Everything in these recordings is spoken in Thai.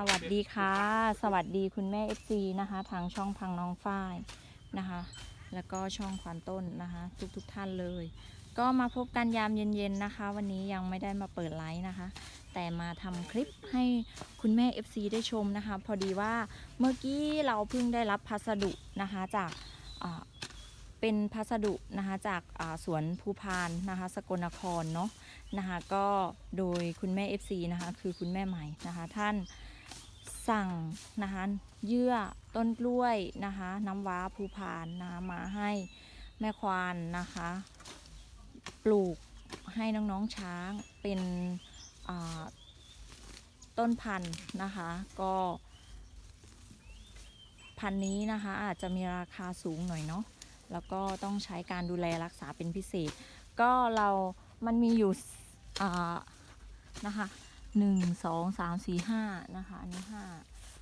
สวัสดีค่ะ สวัสดีคุณแม่ FC นะคะ ทางช่องพังน้องฝ้ายนะคะ แล้วก็ช่องควานต้นนะคะ ทุกๆทท่านเลย ก็มาพบกันยามเย็นๆนะคะ วันนี้ยังไม่ได้มาเปิดไลฟ์นะคะ แต่มาทำคลิปให้คุณแม่ FC ได้ชมนะคะ พอดีว่าเมื่อกี้เราเพิ่งได้รับพัสดุนะคะจากเป็นพัสดุนะคะจากาสวนภูพานนะคะ สกลนครเนาะนะคะก็โดยคุณแม่ FC นะคะ คือคุณแม่ใหม่นะคะ ท่าน สั่งนะคะเยื่อต้นกล้วยนะคะน้ำว้าภูพานนะคะมาให้แม่ควานนะคะ ปลูกให้น้องๆช้างเป็นต้นพันธุ์นะคะ ก็พันธุ์นี้นะคะอาจจะมีราคาสูงหน่อยเนาะแล้วก็ต้องใช้การดูแลรักษาเป็นพิเศษ ก็เรามันมีอยู่นะคะ หนึ่งสองสามสี่ห้านะคะ อันนี้ห้า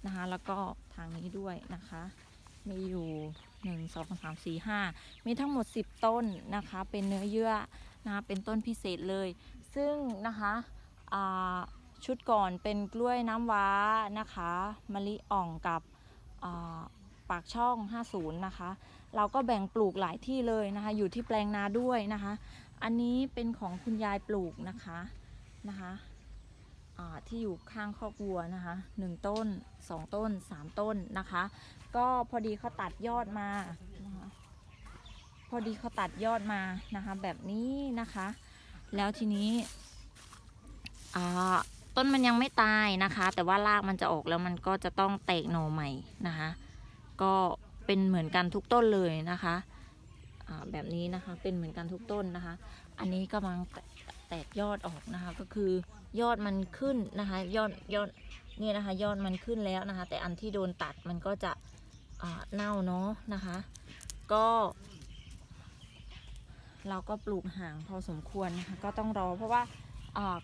นะคะ แล้วก็ทางนี้ด้วยนะคะ มีอยู่หนึ่งสองสามสี่ห้ามีทั้งหมด10ต้นนะคะ เป็นเนื้อเยื่อนะคะเป็นต้นพิเศษเลย ซึ่งนะคะอ่าชุดก่อนเป็นกล้วยน้ำว้านะคะมะลิอ่องกับาปากช่อง 50 นะคะ เราก็แบ่งปลูกหลายที่เลยนะคะ อยู่ที่แปลงนาด้วยนะคะ อันนี้เป็นของคุณยายปลูกนะคะนะคะ ที่อยู่ข้างคอกวัวนะคะหนึ่งต้นสองต้นสามต้นนะคะ ก็พอดีเขาตัดยอดมานะคะพอดีเขาตัดยอดมานะคะ แบบนี้นะคะ แล้วทีนี้ต้นมันยังไม่ตายนะคะ แต่ว่ารากมันจะออกแล้วมันก็จะต้องแตกหน่อใหม่นะคะ ก็เป็นเหมือนกันทุกต้นเลยนะคะแบบนี้นะคะเป็นเหมือนกันทุกต้นนะคะ อันนี้กำลัง แตกยอดออกนะคะ ก็คือยอดมันขึ้นนะคะยอดยอดนี่นะคะ ยอดมันขึ้นแล้วนะคะ แต่อันที่โดนตัดมันก็จะเน่าเนาะนะคะ ก็ เราก็ปลูกห่างพอสมควรนะคะ ก็ต้องรอเพราะว่า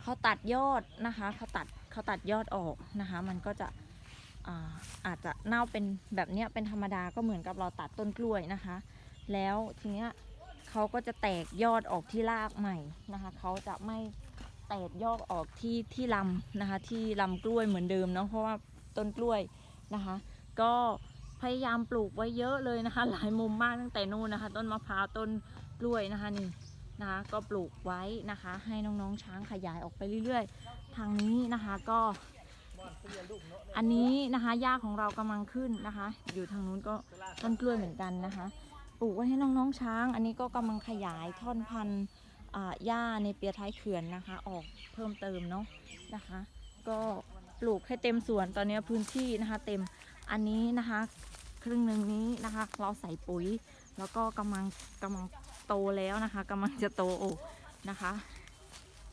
เขาตัดยอดนะคะเขาตัดเขาตัดยอดออกนะคะ มันก็จะอาอาจจะเน่าเป็นแบบเนี้ยเป็นธรรมดาก็เหมือนกับเราตัดต้นกล้วยนะคะ แล้วทีเนี้ย เขาก็จะแตกยอดออกที่รากใหม่นะคะเขาจะไม่แตกยอดออกที่ที่ลำนะคะ ที่ลำกล้วยเหมือนเดิมเนาะเพราะว่าต้นกล้วยนะคะ ก็พยายามปลูกไว้เยอะเลยนะคะ หลายมุมมากตั้งแต่นู่นนะคะ ต้นมะพร้าวต้นกล้วยนะคะนี่นะคะ ก็ปลูกไว้นะคะ ให้น้องๆช้างขยายออกไปเรื่อยๆ ทางนี้นะคะก็ อันนี้นะคะหญ้าของเรากำลังขึ้นนะคะ อยู่ทางนู้นก็ต้นกล้วยเหมือนกันนะคะ ลูกไว้ให้น้องๆช้าง อันนี้ก็กำลังขยายท่อนพันธุ์อ่าหญ้าในเปียท้ายเขื่อนนะคะ ออกเพิ่มเติมเนาะนะคะ ก็ปลูกให้เต็มสวนตอนนี้พื้นที่นะคะ เต็มอันนี้นะคะ ครึ่งหนึ่งนี้นะคะ เราใส่ปุ๋ย แล้วก็กำลังกำลังโตแล้วนะคะกำลังจะโตนะคะ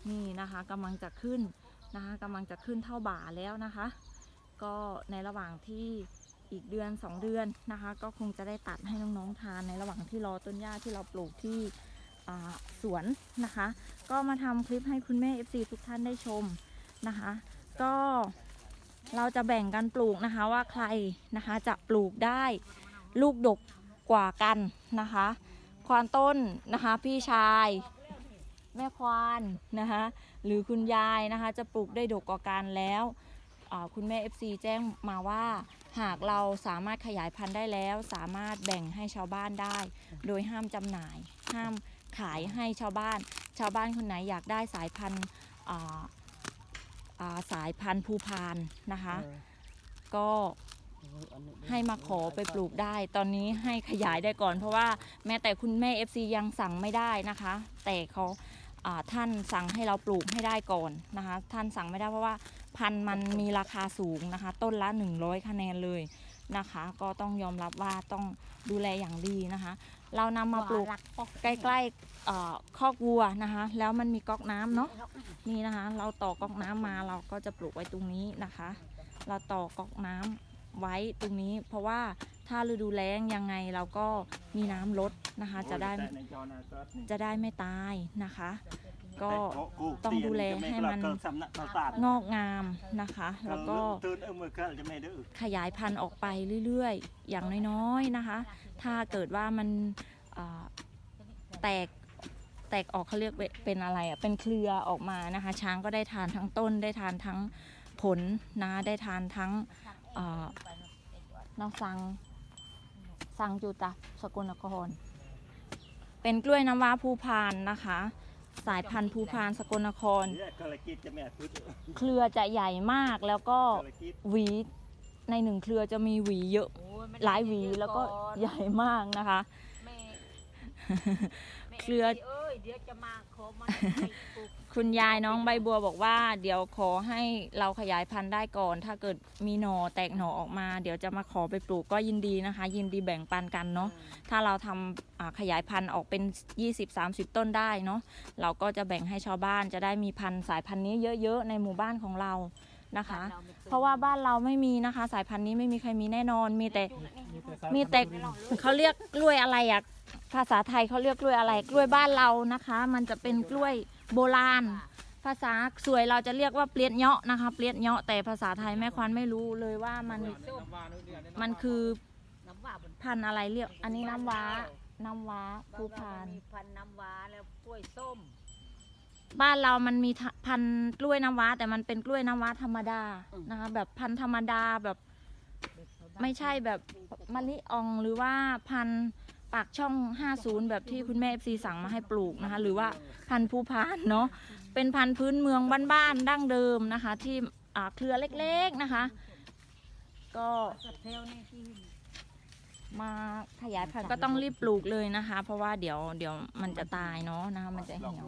นี่นะคะกำลังจะขึ้นนะคะกำลังจะขึ้นเท่าบ่าแล้วนะคะ ก็ในระหว่างที่ อีกเดือน2เดือนนะคะ ก็คงจะได้ตัดให้น้องๆทานในระหว่างที่รอต้นหญ้าที่เราปลูกที่สวนนะคะ ก็มาทำคลิปให้คุณแม่ FC ทุกท่านได้ชมนะคะ ก็เราจะแบ่งกันปลูกนะคะว่าใครนะคะจะปลูกได้ลูกดกกว่ากันนะคะ ควานต้นนะคะ พี่ชาย แม่ควานนะคะหรือคุณยายนะคะ จะปลูกได้ดกกว่ากันแล้วคุณแม่ FC แจ้งมาว่า หากเราสามารถขยายพันธุ์ได้แล้ว สามารถแบ่งให้ชาวบ้านได้ โดยห้ามจำหน่าย ห้ามขายให้ชาวบ้าน ชาวบ้านคนไหนอยากได้สายพันธุ์อ่าอ่าสายพันธุ์ภูพานนะคะ ก็ให้มาขอไปปลูกได้ ตอนนี้ให้ขยายได้ก่อน เพราะว่าแม้แต่คุณแม่ FC ยังสั่งไม่ได้นะคะ แต่เขาอ่า ท่านสั่งให้เราปลูกให้ได้ก่อนนะคะ ท่านสั่งไม่ได้เพราะว่าพันธุ์มันมีราคาสูงนะคะ ต้นละ 100 คะแนนเลยนะคะ ก็ต้องยอมรับว่าต้องดูแลอย่างดีนะคะ เรานำมาปลูกใกล้ๆเอ่อคอกวัวนะคะ แล้วมันมีก๊อกน้ำเนาะนี่นะคะ เราต่อก๊อกน้ำมาเราก็จะปลูกไว้ตรงนี้นะคะ เราต่อก๊อกน้ำ ไว้ตรงนี้ เพราะว่าถ้าฤดูแล้งยังไงเราก็มีน้ำลดนะคะ จะได้จะได้ไม่ตายนะคะ ก็ต้องดูแลให้มันงอกงามนะคะ แล้วก็ตื่นเออมือก็จะไม่ดื้อขยายพันธุ์ออกไปเรื่อยๆ อย่างน้อยๆนะคะ ถ้าเกิดว่ามันอ่าแตกแตกออกเขาเรียกเป็นอะไรอะ เป็นเครือออกมานะคะ ช้างก็ได้ทานทั้งต้น ได้ทานทั้งผลนะ ได้ทานทั้งเอ่อนอกสังสังจุตะสกลนคร เป็นกล้วยน้ำว้าภูพานนะคะ สายพันธุ์ภูพานสกลนครเนี่ยกระกิดจะแม่พุทธเครือจะใหญ่มากแล้วก็กระกิดหวีในหนึ่งเครือจะมีหวีเยอะหลายหวีแล้วก็ใหญ่มากนะคะแม่แม่เครือเอ้ยเดี๋ยวจะมาขอมันให้ปลูก คุณยายน้องใบบัวบอกว่า เดี๋ยวขอให้เราขยายพันธุ์ได้ก่อน ถ้าเกิดมีหน่อแตกหน่อออกมา เดี๋ยวจะมาขอไปปลูกก็ยินดีนะคะ ยินดีแบ่งปันกันเนาะถ้าเราทำอ่าขยายพันธุ์ออกเป็น 20-30 ต้นได้เนาะเราก็จะแบ่งให้ชาวบ้านจะได้มีพันธุ์สายพันธุ์นี้เยอะๆ ในหมู่บ้านของเรานะคะ เพราะว่าบ้านเราไม่มีนะคะ สายพันธุ์นี้ไม่มีใครมีแน่นอนมีแต่มีแต่เขาเรียกกล้วยอะไรอะ ภาษาไทยเขาเรียกกล้วยอะไร กล้วยบ้านเรานะคะ มันจะเป็นกล้วยโบราณ ภาษาสวยเราจะเรียกว่าเปลียดเนาะนะคะ เปลียดเนาะแต่ภาษาไทยแม่ควันไม่รู้เลยว่ามันมันคือน้ำว่าบนพันธุ์อะไรเรียก อันนี้น้ำว้า น้ำว้าภูพานมีพันธุ์น้ำว้าแล้วกล้วยส้ม บ้านเรามันมีทะพันธุ์กล้วยน้ำว้า แต่มันเป็นกล้วยน้ำว้าธรรมดานะคะ แบบพันธุ์ธรรมดาแบบ ไม่ใช่แบบมะลิอองหรือว่าพันธุ์ ปากช่อง 50 แบบที่คุณแม่ FC สั่งมาให้ปลูกนะคะ หรือว่าพันธุ์ภูพานเนาะเป็นพันธุ์พื้นเมืองบ้านๆดั้งเดิมนะคะ ที่อ่าเครือเล็กๆนะคะ ก็สะเทลนี่ที่มาขยายพันธุ์ก็ต้องรีบปลูกเลยนะคะ เพราะว่าเดี๋ยวเดี๋ยวมันจะตายเนาะนะคะ มันจะเหี่ยว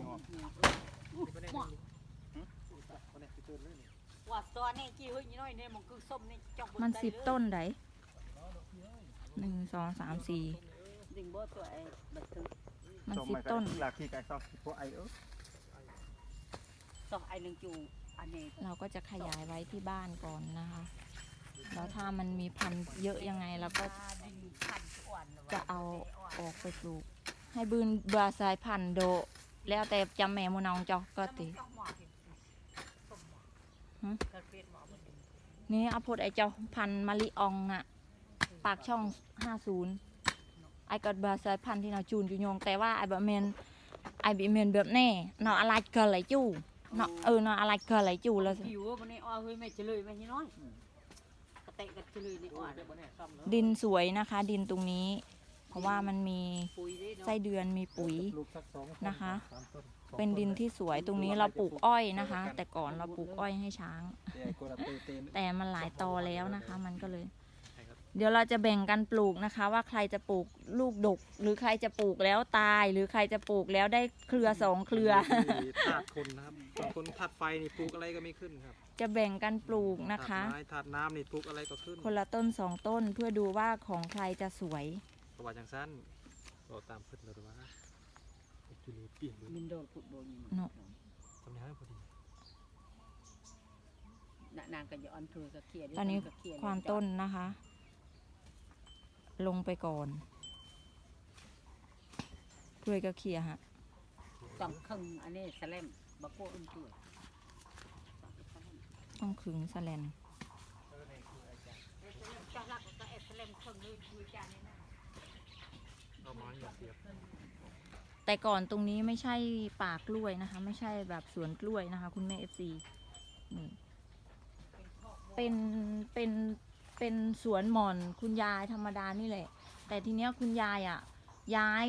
ว่าตอนนี้กี่เฮ้ยน้อยเนี่ยมันคือส้มนี่จอกมันสิบต้นไดหนึ่งสองสามสี่ ดึงบ่ตัวไอ้บัดตึงมันสิบต้นหลักที่ไก่ซอกพวกไอเออซอกไอ้หนึ่งจูอันนี้เราก็จะขยายไว้ที่บ้านก่อนนะคะ แล้วถ้ามันมีพันธุ์เยอะยังไงเราก็ดินพันธุ์อ่อนจะเอาออกไปปลูก ให้บืนเบื่อสายพันธุ์โด แล้วแต่จำแม่มูนองจอกก็ติหืมกระเปียดหมอมันนี่เอาพดไอเจ้าพันธุ์มะลิอองอะปากช่องห้าศูนย์ ไอกัดเบื่อสายพันธุ์ที่เราจูนจุยงแต่ว่าไอบะเมนไอบิเมนแบบแน่เนาะอะไรเกินไหลจูเนาะเออเนาะอะไรเกินไหลจูแล้วสิผิวมันนี่อ้อเฮ้ยไม่เฉลยไม่น้อยกระเตะกระเฉลยนี่อ่อนดินสวยนะคะ ดินตรงนี้ เพราะว่ามันมีปุ๋ยได้เนาะไส้เดือนมีปุ๋ยลูกสักสองนะคะ เป็นดินที่สวยตรงนี้เราปลูกอ้อยนะคะ แต่ก่อนเราปลูกอ้อยให้ช้าง แต่มันหลายตอแล้วนะคะ มันก็เลย เดี๋ยวเราจะแบ่งกันปลูกนะคะ ว่าใครจะปลูกลูกดก หรือใครจะปลูกแล้วตาย หรือใครจะปลูกแล้วได้เครือสองเครือธาตุคนนะครับบางคนธาตุไฟนี่ปลูกอะไรก็ไม่ขึ้นครับ จะแบ่งกันปลูกนะคะธาตุไม้ธาตุน้ำนี่ปลูกอะไรก็ขึ้น คนละต้นสองต้นเพื่อดูว่าของใครจะสวยประวัติจังสั้นเราตามพืชเลยหรือว่าจุลีเปลี่ยนเลยมินโดนฟุตบอลยิง เนาะ ทำยังไงพอดี นางก็ย้อนเธอก็เครียดตอนนี้ความต้นนะคะ ลงไปก่อนกล้วยก็เคลียร์ฮะต้องครึ่งอันนี้สแลมบักโก้อุ่นตัวต้องขึงแสแลนจังหลักก็เอสแลมครึ่งเลยคือจานนี้นะเอาไม้อย่าเสียบแต่ก่อนตรงนี้ไม่ใช่ป่ากล้วยนะคะ ไม่ใช่แบบสวนกล้วยนะคะ คุณแม่เอฟซีนี่ เป็นเป็นเป็นสวนหม่อนคุณยายธรรมดานี่แหละ แต่ทีเนี้ยคุณยายอะย้าย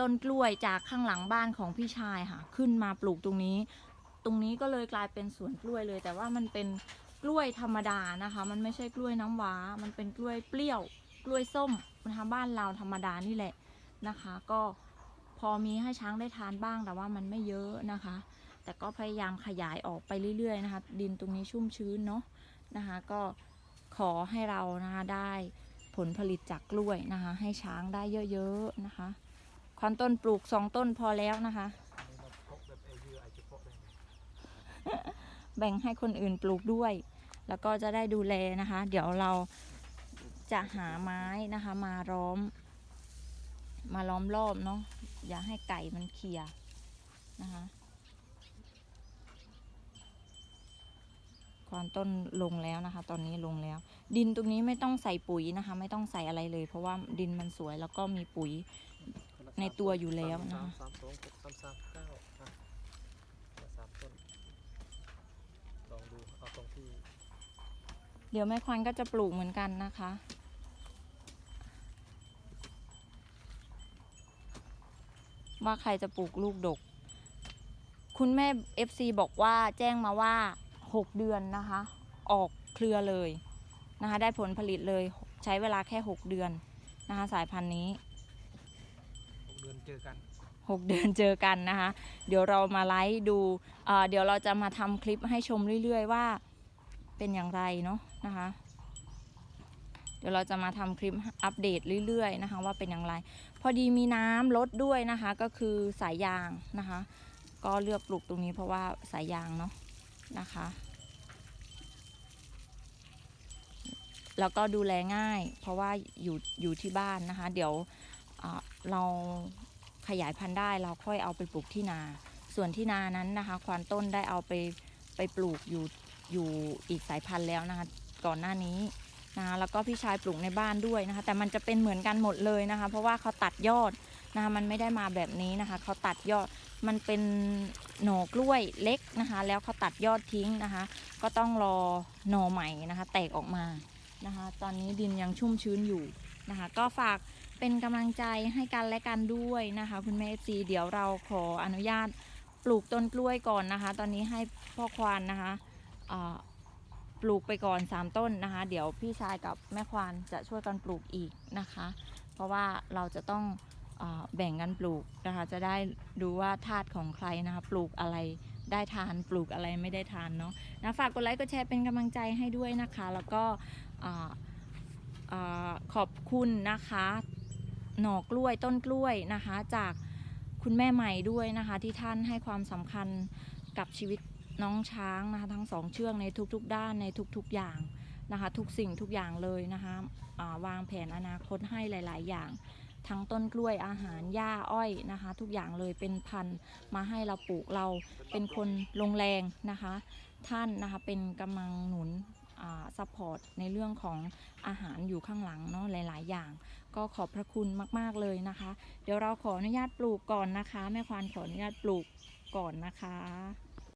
ต้นกล้วยจากข้างหลังบ้านของพี่ชายค่ะ ขึ้นมาปลูกตรงนี้ ตรงนี้ก็เลยกลายเป็นสวนกล้วยเลย แต่ว่ามันเป็นกล้วยธรรมดานะคะ มันไม่ใช่กล้วยน้ำว้า มันเป็นกล้วยเปรี้ยว กล้วยส้มนะคะบ้านเราธรรมดานี่แหละนะคะ ก็พอมีให้ช้างได้ทานบ้างแต่ว่ามันไม่เยอะนะคะ แต่ก็พยายามขยายออกไปเรื่อยๆนะคะ ดินตรงนี้ชุ่มชื้นเนาะ นะคะ ก็ขอให้เรานะคะได้ผลผลิตจากกล้วยนะคะ ให้ช้างได้เยอะๆนะคะควันต้นปลูกสองต้นพอแล้วนะคะ แบ่งให้คนอื่นปลูกด้วย แล้วก็จะได้ดูแลนะคะ เดี๋ยวเราจะหาไม้นะคะ มาล้อม มาล้อมรอบเนาะอย่าให้ไก่มันเคลียนะคะ ความต้นลงแล้วนะคะ ตอนนี้ลงแล้ว ดินตรงนี้ไม่ต้องใส่ปุ๋ยนะคะ ไม่ต้องใส่อะไรเลย เพราะว่าดินมันสวยแล้วก็มีปุ๋ยในตัวอยู่แล้วนะคะสามสองหกสามสามเก้าอะสามต้นลองดูเอาตรงที่เดี๋ยวแม่ควันก็จะปลูกเหมือนกันนะคะว่าใครจะปลูกลูกดก คุณแม่ FC บอกว่าแจ้งมาว่า 6 เดือนนะคะ ออกเครือเลยนะคะ ได้ผลผลิตเลยใช้เวลาแค่ 6 เดือนนะคะ สายพันธุ์นี้เดือนเจอกัน 6 เดือนเจอกันนะคะ เดี๋ยวเรามาไลฟ์ดูเอ่อเดี๋ยวเราจะมาทำคลิปให้ชมเรื่อย ๆ ว่าเป็นอย่างไรเนาะนะคะ เดี๋ยวเราจะมาทำคลิปอัปเดตเรื่อยๆ นะคะ ว่าเป็นอย่างไร พอดีมีน้ำลดด้วยนะคะ ก็คือสายยางนะคะ ก็เลือกปลูกตรงนี้เพราะว่าสายยางเนาะนะคะ แล้วก็ดูแลง่าย เพราะว่าอยู่อยู่ที่บ้านนะคะ เดี๋ยวเราขยายพันธุ์ได้เราค่อยเอาไปปลูกที่นา ส่วนที่นานั้นนะคะ ควานต้นได้เอาไปไปปลูกอยู่อยู่อีกสายพันธุ์แล้วนะคะก่อนหน้านี้นะคะแล้วก็พี่ชายปลูกในบ้านด้วยนะคะ แต่มันจะเป็นเหมือนกันหมดเลยนะคะ เพราะว่าเขาตัดยอดนะคะมันไม่ได้มาแบบนี้นะคะเขาตัดยอดมันเป็นหน่อกล้วยเล็กนะคะ แล้วเขาตัดยอดทิ้งนะคะ ก็ต้องรอหน่อใหม่นะคะ แตกออกมา นะคะ ตอนนี้ดินยังชุ่มชื้นอยู่นะคะ ก็ฝากเป็นกำลังใจให้กันและกันด้วยนะคะ คุณแม่ซีเดี๋ยวเราขออนุญาตปลูกต้นกล้วยก่อนนะคะ ตอนนี้ให้พ่อควานนะคะปลูกไปก่อน 3 ต้นนะคะ เดี๋ยวพี่ชายกับแม่ควานจะช่วยกันปลูกอีกนะคะ เพราะว่าเราจะต้องอแบ่งกันปลูกนะคะ จะได้ดูว่าธาตุของใครนะคะ ปลูกอะไรได้ทาน ปลูกอะไรไม่ได้ทานเนาะนะฝากกดไลค์กดแชร์เป็นกำลังใจให้ด้วยนะคะ แล้วก็ ขอบคุณนะคะ หน่อกล้วยต้นกล้วยนะคะ จากคุณแม่ใหม่ด้วยนะคะ ที่ท่านให้ความสำคัญกับชีวิตน้องช้างนะคะ ทั้งสองเชือกในทุกๆ ด้านในทุกๆอย่างนะคะ ทุกสิ่งทุกอย่างเลยนะคะวางแผนอนาคตให้หลาย ๆ อย่าง ทั้งต้นกล้วยอาหารหญ้าอ้อยนะคะ ทุกอย่างเลยเป็นพันมาให้เราปลูกเราเป็นคนลงแรงนะคะ ท่านนะคะเป็นกำลังหนุน ซัพพอร์ตในเรื่องของอาหารอยู่ข้างหลังเนาะหลาย ๆ อย่าง ก็ขอบพระคุณมาก ๆ เลยนะคะ เดี๋ยวเราขออนุญาตปลูกก่อนนะคะ แม่ควานขออนุญาตปลูกก่อนนะคะ